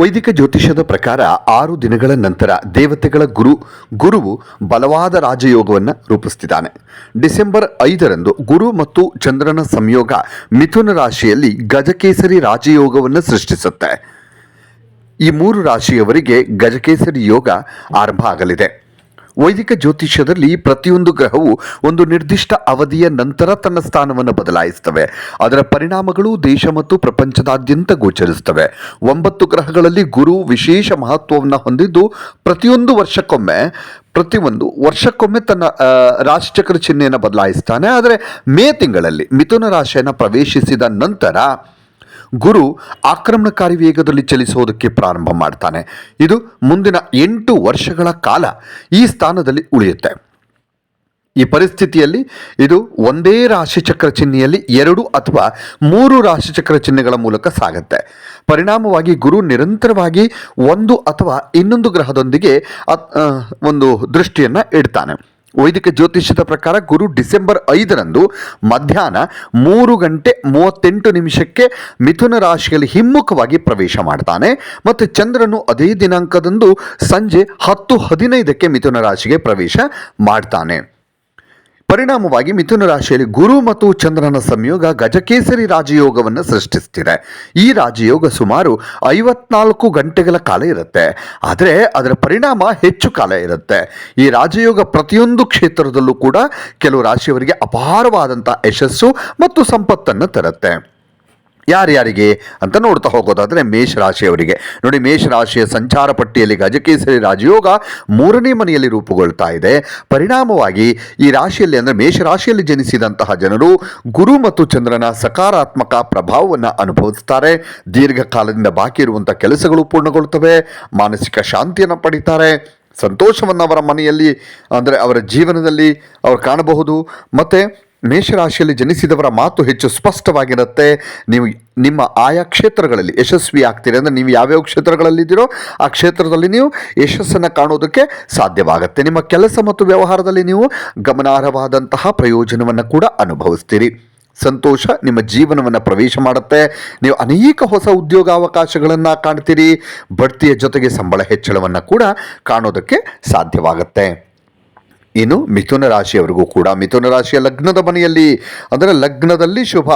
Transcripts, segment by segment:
ವೈದಿಕ ಜ್ಯೋತಿಷದ ಪ್ರಕಾರ ಆರು ದಿನಗಳ ನಂತರ ದೇವತೆಗಳ ಗುರು, ಗುರುವು ಬಲವಾದ ರಾಜಯೋಗವನ್ನು ರೂಪಿಸುತ್ತಿದ್ದಾನೆ ಡಿಸೆಂಬರ್ ಐದರಂದು ಗುರು ಮತ್ತು ಚಂದ್ರನ ಸಂಯೋಗ ಮಿಥುನ ರಾಶಿಯಲ್ಲಿ ಗಜಕೇಸರಿ ರಾಜಯೋಗವನ್ನು ಸೃಷ್ಟಿಸುತ್ತೆ. ಈ ಮೂರು ರಾಶಿಯವರಿಗೆ ಗಜಕೇಸರಿ ಯೋಗ ಆರಂಭ ಆಗಲಿದೆ. ವೈದಿಕ ಜ್ಯೋತಿಷ್ಯದಲ್ಲಿ ಪ್ರತಿಯೊಂದು ಗ್ರಹವು ಒಂದು ನಿರ್ದಿಷ್ಟ ಅವಧಿಯ ನಂತರ ತನ್ನ ಸ್ಥಾನವನ್ನು ಬದಲಾಯಿಸುತ್ತವೆ. ಅದರ ಪರಿಣಾಮಗಳು ದೇಶ ಮತ್ತು ಪ್ರಪಂಚದಾದ್ಯಂತ ಗೋಚರಿಸುತ್ತವೆ. ಒಂಬತ್ತು ಗ್ರಹಗಳಲ್ಲಿ ಗುರು ವಿಶೇಷ ಮಹತ್ವವನ್ನು ಹೊಂದಿದ್ದು ಪ್ರತಿಯೊಂದು ವರ್ಷಕ್ಕೊಮ್ಮೆ ಪ್ರತಿಯೊಂದು ವರ್ಷಕ್ಕೊಮ್ಮೆ ತನ್ನ ರಾಶಿಚಕ್ರ ಚಿಹ್ನೆಯನ್ನು ಬದಲಾಯಿಸ್ತಾನೆ. ಆದರೆ ಮೇ ತಿಂಗಳಲ್ಲಿ ಮಿಥುನ ರಾಶಿಯನ್ನು ಪ್ರವೇಶಿಸಿದ ನಂತರ ಗುರು ಆಕ್ರಮಣಕಾರಿ ವೇಗದಲ್ಲಿ ಚಲಿಸುವುದಕ್ಕೆ ಪ್ರಾರಂಭ ಮಾಡ್ತಾನೆ. ಇದು ಮುಂದಿನ ಎಂಟು ವರ್ಷಗಳ ಕಾಲ ಈ ಸ್ಥಾನದಲ್ಲಿ ಉಳಿಯುತ್ತೆ. ಈ ಪರಿಸ್ಥಿತಿಯಲ್ಲಿ ಇದು ಒಂದೇ ರಾಶಿಚಕ್ರ ಚಿಹ್ನೆಯಲ್ಲಿ ಎರಡು ಅಥವಾ ಮೂರು ರಾಶಿಚಕ್ರ ಚಿಹ್ನೆಗಳ ಮೂಲಕ ಸಾಗುತ್ತೆ. ಪರಿಣಾಮವಾಗಿ ಗುರು ನಿರಂತರವಾಗಿ ಒಂದು ಅಥವಾ ಇನ್ನೊಂದು ಗ್ರಹದೊಂದಿಗೆ ಒಂದು ದೃಷ್ಟಿಯನ್ನು ಇಡ್ತಾನೆ. ವೈದಿಕ ಜ್ಯೋತಿಷ್ಯದ ಪ್ರಕಾರ ಗುರು ಡಿಸೆಂಬರ್ ಐದರಂದು ಮಧ್ಯಾಹ್ನ ಮೂರು ಗಂಟೆ ಮೂವತ್ತೆಂಟು ನಿಮಿಷಕ್ಕೆ ಮಿಥುನ ರಾಶಿಯಲ್ಲಿ ಹಿಮ್ಮುಖವಾಗಿ ಪ್ರವೇಶ ಮಾಡ್ತಾನೆ ಮತ್ತು ಚಂದ್ರನು ಅದೇ ದಿನಾಂಕದಂದು ಸಂಜೆ ಹತ್ತು ಹದಿನೈದಕ್ಕೆ ಮಿಥುನ ರಾಶಿಗೆ ಪ್ರವೇಶ ಮಾಡ್ತಾನೆ. ಪರಿಣಾಮವಾಗಿ ಮಿಥುನ ರಾಶಿಯಲ್ಲಿ ಗುರು ಮತ್ತು ಚಂದ್ರನ ಸಂಯೋಗ ಗಜಕೇಸರಿ ರಾಜಯೋಗವನ್ನು ಸೃಷ್ಟಿಸ್ತಿದೆ. ಈ ರಾಜಯೋಗ ಸುಮಾರು ಐವತ್ನಾಲ್ಕು ಗಂಟೆಗಳ ಕಾಲ ಇರುತ್ತೆ. ಆದರೆ ಅದರ ಪರಿಣಾಮ ಹೆಚ್ಚು ಕಾಲ ಇರುತ್ತೆ. ಈ ರಾಜಯೋಗ ಪ್ರತಿಯೊಂದು ಕ್ಷೇತ್ರದಲ್ಲೂ ಕೂಡ ಕೆಲವು ರಾಶಿಯವರಿಗೆ ಅಪಾರವಾದಂಥ ಯಶಸ್ಸು ಮತ್ತು ಸಂಪತ್ತನ್ನು ತರುತ್ತೆ. ಯಾರ್ಯಾರಿಗೆ ಅಂತ ನೋಡ್ತಾ ಹೋಗೋದಾದರೆ ಮೇಷ ರಾಶಿಯವರಿಗೆ ನೋಡಿ ಮೇಷ ರಾಶಿಯ ಸಂಚಾರ ಪಟ್ಟಿಯಲ್ಲಿ ಗಜಕೇಸರಿ ರಾಜಯೋಗ ಮೂರನೇ ಮನೆಯಲ್ಲಿ ರೂಪುಗೊಳ್ತಾ ಇದೆ. ಪರಿಣಾಮವಾಗಿ ಈ ರಾಶಿಯಲ್ಲಿ ಅಂದರೆ ಮೇಷ ರಾಶಿಯಲ್ಲಿ ಜನಿಸಿದಂತಹ ಜನರು ಗುರು ಮತ್ತು ಚಂದ್ರನ ಸಕಾರಾತ್ಮಕ ಪ್ರಭಾವವನ್ನು ಅನುಭವಿಸ್ತಾರೆ. ದೀರ್ಘಕಾಲದಿಂದ ಬಾಕಿ ಇರುವಂಥ ಕೆಲಸಗಳು ಪೂರ್ಣಗೊಳ್ತವೆ ಮಾನಸಿಕ ಶಾಂತಿಯನ್ನು ಪಡಿತಾರೆ. ಸಂತೋಷವನ್ನು ಅವರ ಮನೆಯಲ್ಲಿ ಅಂದರೆ ಅವರ ಜೀವನದಲ್ಲಿ ಅವರು ಕಾಣಬಹುದು. ಮತ್ತು ಮೇಷರಾಶಿಯಲ್ಲಿ ಜನಿಸಿದವರ ಮಾತು ಹೆಚ್ಚು ಸ್ಪಷ್ಟವಾಗಿರುತ್ತೆ. ನೀವು ನಿಮ್ಮ ಆಯಾ ಕ್ಷೇತ್ರಗಳಲ್ಲಿ ಯಶಸ್ವಿ ಆಗ್ತೀರಿ ಅಂದರೆ ನೀವು ಯಾವ್ಯಾವ ಕ್ಷೇತ್ರಗಳಲ್ಲಿದ್ದೀರೋ ಆ ಕ್ಷೇತ್ರದಲ್ಲಿ ನೀವು ಯಶಸ್ಸನ್ನು ಕಾಣೋದಕ್ಕೆ ಸಾಧ್ಯವಾಗುತ್ತೆ. ನಿಮ್ಮ ಕೆಲಸ ಮತ್ತು ವ್ಯವಹಾರದಲ್ಲಿ ನೀವು ಗಮನಾರ್ಹವಾದಂತಹ ಪ್ರಯೋಜನವನ್ನು ಕೂಡ ಅನುಭವಿಸ್ತೀರಿ. ಸಂತೋಷ ನಿಮ್ಮ ಜೀವನವನ್ನು ಪ್ರವೇಶ ಮಾಡುತ್ತೆ. ನೀವು ಅನೇಕ ಹೊಸ ಉದ್ಯೋಗಾವಕಾಶಗಳನ್ನು ಕಾಣ್ತೀರಿ. ಬಡ್ತಿಯ ಜೊತೆಗೆ ಸಂಬಳ ಹೆಚ್ಚಳವನ್ನು ಕೂಡ ಕಾಣೋದಕ್ಕೆ ಸಾಧ್ಯವಾಗುತ್ತೆ. ಇನ್ನು ಮಿಥುನ ರಾಶಿಯವರಿಗೂ ಕೂಡ ಮಿಥುನ ರಾಶಿಯ ಲಗ್ನದ ಮನೆಯಲ್ಲಿ, ಅಂದರೆ ಲಗ್ನದಲ್ಲಿ ಶುಭ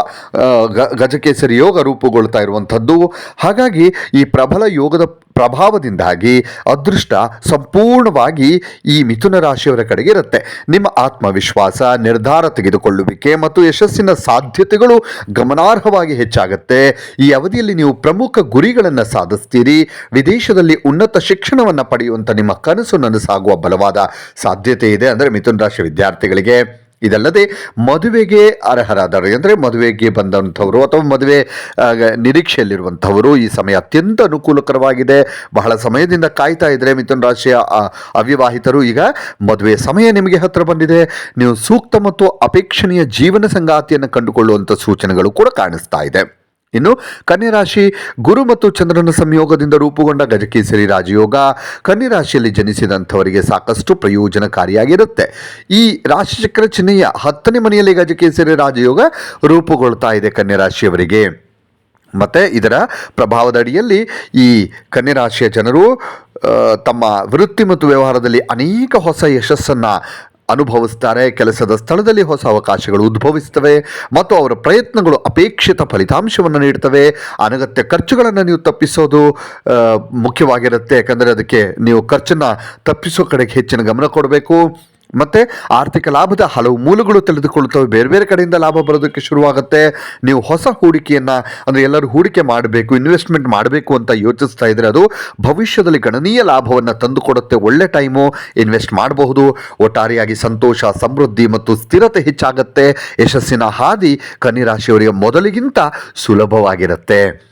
ಗಜಕೇಸರಿ ಯೋಗ ರೂಪುಗೊಳ್ತಾ ಇರುವಂಥದ್ದು. ಹಾಗಾಗಿ ಈ ಪ್ರಬಲ ಯೋಗದ ಪ್ರಭಾವದಿಂದಾಗಿ ಅದೃಷ್ಟ ಸಂಪೂರ್ಣವಾಗಿ ಈ ಮಿಥುನ ರಾಶಿಯವರ ಕಡೆಗೆ ಇರುತ್ತೆ. ನಿಮ್ಮ ಆತ್ಮವಿಶ್ವಾಸ, ನಿರ್ಧಾರ ತೆಗೆದುಕೊಳ್ಳುವಿಕೆ ಮತ್ತು ಯಶಸ್ಸಿನ ಸಾಧ್ಯತೆಗಳು ಗಮನಾರ್ಹವಾಗಿ ಹೆಚ್ಚಾಗುತ್ತೆ. ಈ ಅವಧಿಯಲ್ಲಿ ನೀವು ಪ್ರಮುಖ ಗುರಿಗಳನ್ನು ಸಾಧಿಸ್ತೀರಿ. ವಿದೇಶದಲ್ಲಿ ಉನ್ನತ ಶಿಕ್ಷಣವನ್ನು ಪಡೆಯುವಂಥ ನಿಮ್ಮ ಕನಸು ನನಸಾಗುವ ಬಲವಾದ ಸಾಧ್ಯತೆ ಇದೆ. ಅಂದರೆ ಮಿಥುನ ರಾಶಿ ವಿದ್ಯಾರ್ಥಿಗಳಿಗೆ ಇದಲ್ಲದೆ ಮದುವೆಗೆ ಅರ್ಹರಾದರು ಅಂದರೆ ಮದುವೆಗೆ ಬಂದಂಥವರು ಅಥವಾ ಮದುವೆ ನಿರೀಕ್ಷೆಯಲ್ಲಿರುವಂಥವರು ಈ ಸಮಯ ಅತ್ಯಂತ ಅನುಕೂಲಕರವಾಗಿದೆ. ಬಹಳ ಸಮಯದಿಂದ ಕಾಯ್ತಾ ಇದ್ದರೆ ಮಿಥುನ ರಾಶಿಯ ಅವಿವಾಹಿತರು ಈಗ ಮದುವೆ ಸಮಯ ನಿಮಗೆ ಹತ್ತಿರ ಬಂದಿದೆ. ನೀವು ಸೂಕ್ತ ಮತ್ತು ಅಪೇಕ್ಷಣೀಯ ಜೀವನ ಸಂಗಾತಿಯನ್ನು ಕಂಡುಕೊಳ್ಳುವಂಥ ಸೂಚನೆಗಳು ಕೂಡ ಕಾಣಿಸ್ತಾ ಇದೆ. ಇನ್ನು ಕನ್ಯರಾಶಿ ಗುರು ಮತ್ತು ಚಂದ್ರನ ಸಂಯೋಗದಿಂದ ರೂಪುಗೊಂಡ ಗಜಕೇಸರಿ ರಾಜಯೋಗ ಕನ್ಯರಾಶಿಯಲ್ಲಿ ಜನಿಸಿದಂಥವರಿಗೆ ಸಾಕಷ್ಟು ಪ್ರಯೋಜನಕಾರಿಯಾಗಿರುತ್ತೆ. ಈ ರಾಶಿಚಕ್ರ ಚಿಹ್ನೆಯ ಹತ್ತನೇ ಮನೆಯಲ್ಲಿ ಗಜಕೇಸರಿ ರಾಜಯೋಗ ರೂಪುಗೊಳ್ತಾ ಇದೆ ಕನ್ಯರಾಶಿಯವರಿಗೆ. ಮತ್ತು ಇದರ ಪ್ರಭಾವದ ಅಡಿಯಲ್ಲಿ ಈ ಕನ್ಯರಾಶಿಯ ಜನರು ತಮ್ಮ ವೃತ್ತಿ ಮತ್ತು ವ್ಯವಹಾರದಲ್ಲಿ ಅನೇಕ ಹೊಸ ಯಶಸ್ಸನ್ನು ಅನುಭವಿಸ್ತಾರೆ. ಕೆಲಸದ ಸ್ಥಳದಲ್ಲಿ ಹೊಸ ಅವಕಾಶಗಳು ಉದ್ಭವಿಸ್ತವೆ ಮತ್ತು ಅವರ ಪ್ರಯತ್ನಗಳು ಅಪೇಕ್ಷಿತ ಫಲಿತಾಂಶವನ್ನು ನೀಡ್ತವೆ ಅನಗತ್ಯ ಖರ್ಚುಗಳನ್ನು ನೀವು ತಪ್ಪಿಸೋದು ಮುಖ್ಯವಾಗಿರುತ್ತೆ. ಯಾಕಂದರೆ ಅದಕ್ಕೆ ನೀವು ಖರ್ಚನ್ನು ತಪ್ಪಿಸೋ ಕಡೆಗೆ ಹೆಚ್ಚಿನ ಗಮನ ಕೊಡಬೇಕು. ಮತ್ತು ಆರ್ಥಿಕ ಲಾಭದ ಹಲವು ಮೂಲಗಳು ತಿಳಿದುಕೊಳ್ಳುತ್ತವೆ. ಬೇರೆ ಬೇರೆ ಕಡೆಯಿಂದ ಲಾಭ ಬರೋದಕ್ಕೆ ಶುರುವಾಗುತ್ತೆ. ನೀವು ಹೊಸ ಹೂಡಿಕೆಯನ್ನು ಅಂದರೆ ಎಲ್ಲರೂ ಹೂಡಿಕೆ ಮಾಡಬೇಕು, ಇನ್ವೆಸ್ಟ್ಮೆಂಟ್ ಮಾಡಬೇಕು ಅಂತ ಯೋಚಿಸ್ತಾ ಇದ್ದರೆ ಅದು ಭವಿಷ್ಯದಲ್ಲಿ ಗಣನೀಯ ಲಾಭವನ್ನು ತಂದುಕೊಡುತ್ತೆ. ಒಳ್ಳೆ ಟೈಮು ಇನ್ವೆಸ್ಟ್ ಮಾಡಬಹುದು. ಒಟ್ಟಾರೆಯಾಗಿ ಸಂತೋಷ, ಸಮೃದ್ಧಿ ಮತ್ತು ಸ್ಥಿರತೆ ಹೆಚ್ಚಾಗುತ್ತೆ. ಯಶಸ್ಸಿನ ಹಾದಿ ಕನ್ನಿರಾಶಿಯವರಿಗೆ ಮೊದಲಿಗಿಂತ ಸುಲಭವಾಗಿರುತ್ತೆ.